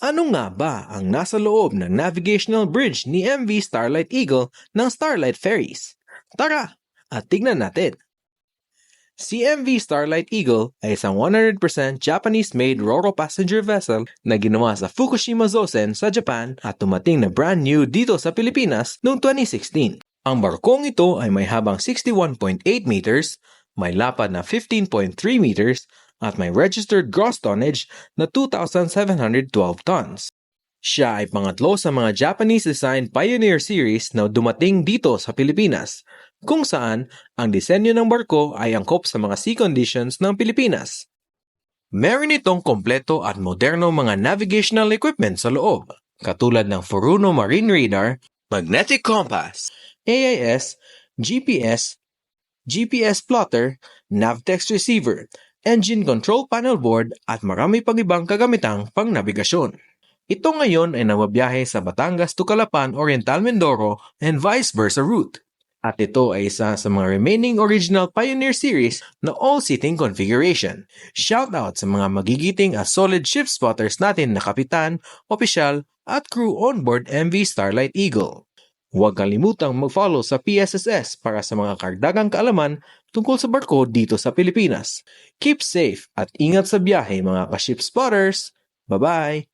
Ano nga ba ang nasa loob ng navigational bridge ni MV Starlight Eagle ng Starlight Ferries? Tara, at tignan natin. Si MV Starlight Eagle ay isang 100% Japanese-made Roro passenger vessel na ginawa sa Fukushima Zosen sa Japan at tumating na brand new dito sa Pilipinas noong 2016. Ang barkong ito ay may habang 61.8 meters, may lapad na 15.3 meters, at may registered gross tonnage na 2,712 tons. Siya ay pangatlo sa mga Japanese-designed Pioneer Series na dumating dito sa Pilipinas, kung saan ang disenyo ng barko ay angkop sa mga sea conditions ng Pilipinas. Meron itong kompleto at moderno mga navigational equipment sa loob, katulad ng Furuno Marine Radar, Magnetic Compass, AIS, GPS, GPS plotter, Navtex receiver, engine control panel board at marami pang ibang kagamitang pang nabigasyon. Ito ngayon ay nababiyahe sa Batangas to Calapan Oriental Mindoro and vice versa route. At ito ay isa sa mga remaining original Pioneer Series na all-seating configuration. Shoutout sa mga magigiting at solid ship spotters natin na kapitan, opisyal at crew on board MV Starlight Eagle. Huwag kalimutang mag-follow sa PSSS para sa mga kardagang kaalaman tungkol sa barko dito sa Pilipinas. Keep safe at ingat sa biyahe mga ka-ship spotters. Bye-bye!